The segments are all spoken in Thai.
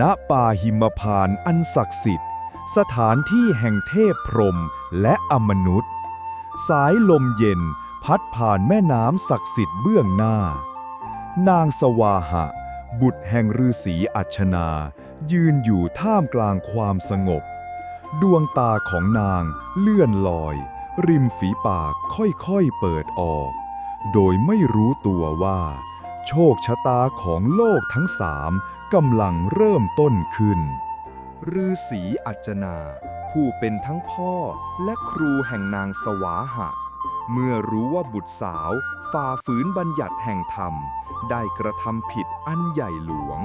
ณป่าหิมพานอันศักดิ์สิทธิ์ สถานที่แห่งเทพพรหมและอมนุษย์ สายลมเย็นพัดผ่านแม่น้ำศักดิ์สิทธิ์เบื้องหน้า นางสวาหะ บุตรแห่งฤาษีอัชนา ยืนอยู่ท่ามกลางความสงบ ดวงตาของนางเลื่อนลอย ริมฝีปากค่อยๆเปิดออก โดยไม่รู้ตัวว่า โชคชะตาของโลกทั้งสามกำลังเริ่มต้นขึ้นฤาษีอัจนา ผู้เป็นทั้งพ่อและครูแห่งนางสวาหะ เมื่อรู้ว่าบุตรสาวฝ่าฝืนบัญญัติแห่งธรรม ได้กระทำผิดอันใหญ่หลวง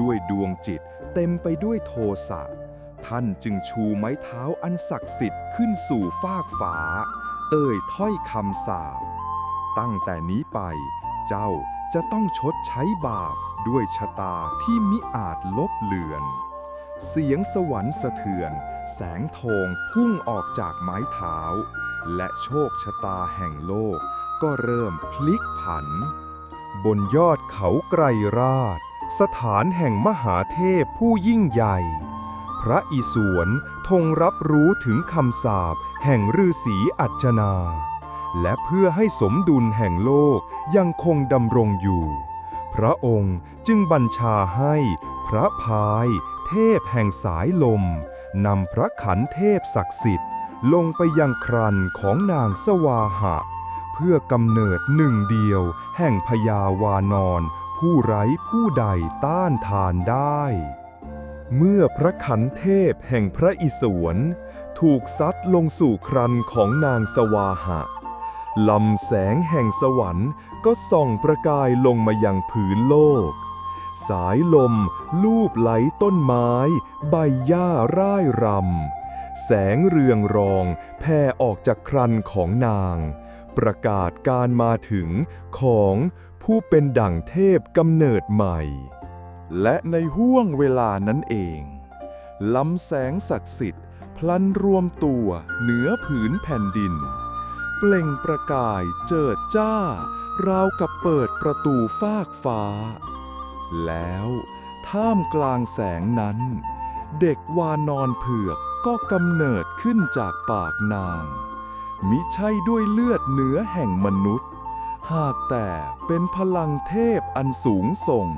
ด้วยดวงจิตเต็มไปด้วยโทสะท่านจึงชูไม้เท้าอันศักดิ์สิทธิ์ขึ้นสู่ฟากฟ้า เอ่ยถ้อยคำสาปตั้งแต่นี้ไป เจ้าจะต้องชดใช้บาปด้วยชะตาที่มิอาจลบเลือน เสียงสวรรค์สะเทือน แสงทองพุ่งออกจากไม้เท้า และโชคชะตาแห่งโลกก็เริ่มพลิกผัน บนยอดเขาไกรราช สถานแห่งมหาเทพผู้ยิ่งใหญ่ พระอิศวรทงรับรู้ถึงคำสาปแห่งฤาษีอัจนา และเพื่อให้สมดุลแห่งโลกยังคงดำรงอยู่ พระองค์จึงบัญชาให้พระพาย เทพแห่งสายลมนำพระขันเทพศักดิ์สิทธิ์ ลงไปยังครันของนางสวาหะ เพื่อกำเนิดหนึ่งเดียว แห่งพญาวานอนผู้ไร้ผู้ใดต้านทานได้ เมื่อพระขันเทพแห่งพระอิศวร ถูกซัดลงสู่ครันของนางสวาหะ ลำแสงแห่งสวรรค์ก็ส่องประกายลงมายังผืนโลก สายลมลูบไหลต้นไม้ ใบหญ้าร่ายรำ แสงเรืองรองแผ่ออกจากครันของนาง ประกาศการมาถึงของผู้เป็นดั่งเทพกำเนิดใหม่ และในห้วงเวลานั้นเองลำแสงศักดิ์สิทธิ์ พลันรวมตัวเหนือผืนแผ่นดิน เปล่งประกายเจิดจ้า ราวกับเปิดประตูฟากฟ้า แล้วท่ามกลางแสงนั้น เด็กวานอนเผือกก็กำเนิดขึ้นจากปากนาง มิใช่ด้วยเลือดเนื้อแห่งมนุษย์ หากแต่เป็นพลังเทพอันสูงส่ง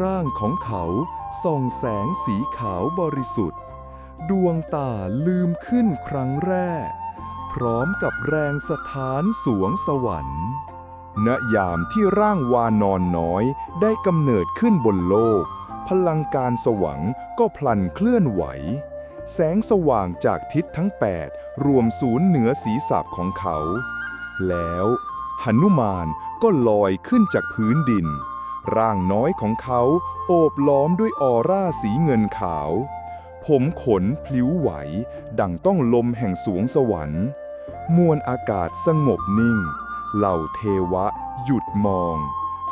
ร่างของเขาส่องแสงสีขาวบริสุทธิ์ ดวงตาลืมขึ้นครั้งแรก พร้อมกับแรงสถานสวงสวรรค์ ณยามที่ร่างวานอนน้อยได้กำเนิดขึ้นบนโลก พลังการสว่างก็พลันเคลื่อนไหว แสงสว่างจากทิศทั้ง 8 รวมศูนย์เหนือศีรษะของเขา แล้วหนุมานก็ลอยขึ้นจากพื้นดิน ร่างน้อยของเขาโอบล้อมด้วยออร่าสีเงินขาว ผมขนพลิ้วไหว ดังต้องลมแห่งสวงสวรรค์ มวลอากาศสงบนิ่ง เหล่าเทวะหยุดมอง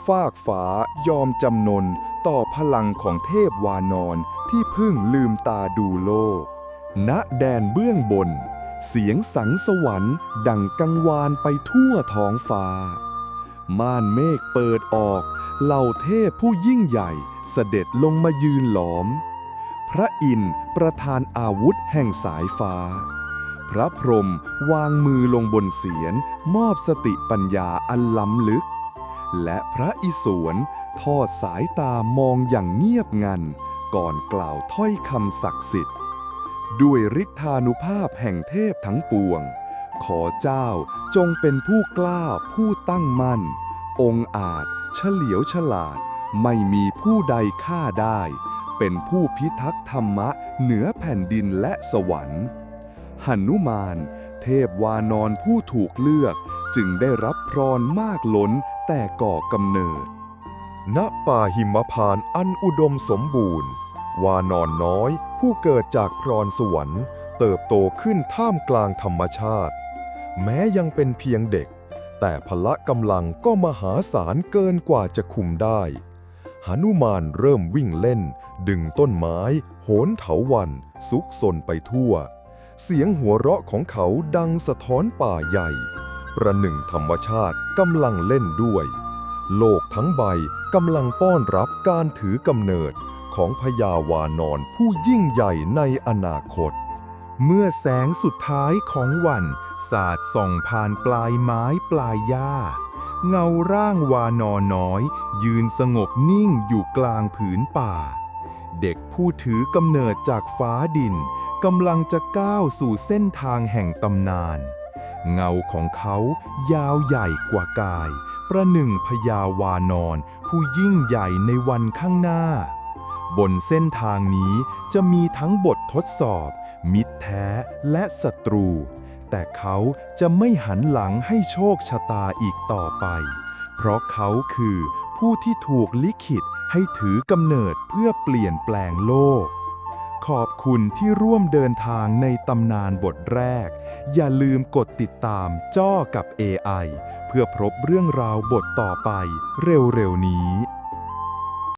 ฟากฟ้ายอมจำนนต่อพลังของเทพวานอนที่เพิ่งลืมตาดูโลก ณแดนเบื้องบน เสียงสังสวรรค์ดังกังวานไปทั่วท้องฟ้า ม่านเมฆเปิดออก เหล่าเทพผู้ยิ่งใหญ่เสด็จลงมายืนหลอม พระอินทร์ประทานอาวุธแห่งสายฟ้า ระพรหมวางมือลงบนเสียนมอบสติปัญญาอันล้ำลึก และพระอิศวรทอดสายตามองอย่างเงียบงัน ก่อนกล่าวถ้อยคำศักดิ์สิทธิ์ ด้วยฤทธานุภาพแห่งเทพทั้งปวง ขอเจ้าจงเป็นผู้กล้าผู้ตั้งมั่น องค์อาจเฉลียวฉลาด ไม่มีผู้ใดฆ่าได้ เป็นผู้พิทักษ์ธรรมะเหนือแผ่นดินและสวรรค์ หนุมาน เทพวานอนผู้ถูกเลือก จึงได้รับพรมากล้นแต่ก่อกำเนิด ณป่าหิมพานอันอุดมสมบูรณ์ วานอนน้อยผู้เกิดจากพรสวรรค์ เติบโตขึ้นท่ามกลางธรรมชาติ แม้ยังเป็นเพียงเด็ก แต่พละกำลังก็มหาศาลเกินกว่าจะคุมได้หนุมานเริ่มวิ่งเล่น ดึงต้นไม้ โหนเถาวันซุกซนไปทั่ว เสียงหัวเราะของเขาดังสะท้อนป่าใหญ่ ประหนึ่งธรรมชาติกำลังเล่นด้วย โลกทั้งใบกำลังป้อนรับการถือกำเนิดของพญาวานอนผู้ยิ่งใหญ่ในอนาคต เมื่อแสงสุดท้ายของวันสาดส่องผ่านปลายไม้ปลายหญ้า เงาร่างวานอนน้อย ยืนสงบนิ่งอยู่กลางผืนป่า เด็กผู้ถือกำเนิดจากฟ้าดินกำลังจะก้าวสู่เส้นทางแห่งตำนาน เงาของเขายาวใหญ่กว่ากาย ประหนึ่งพญาวานอนผู้ยิ่งใหญ่ในวันข้างหน้า บนเส้นทางนี้จะมีทั้งบททดสอบ มิตรแท้และศัตรู แต่เขาจะไม่หันหลังให้โชคชะตาอีกต่อไป เพราะเขาคือผู้ที่ถูกลิขิต ให้ถือกำเนิดเพื่อเปลี่ยนแปลงโลก ขอบคุณที่ร่วมเดินทางในตำนานบทแรก อย่าลืมกดติดตามจ้อกับ AI เพื่อพบเรื่องราวบทต่อไปเร็วๆนี้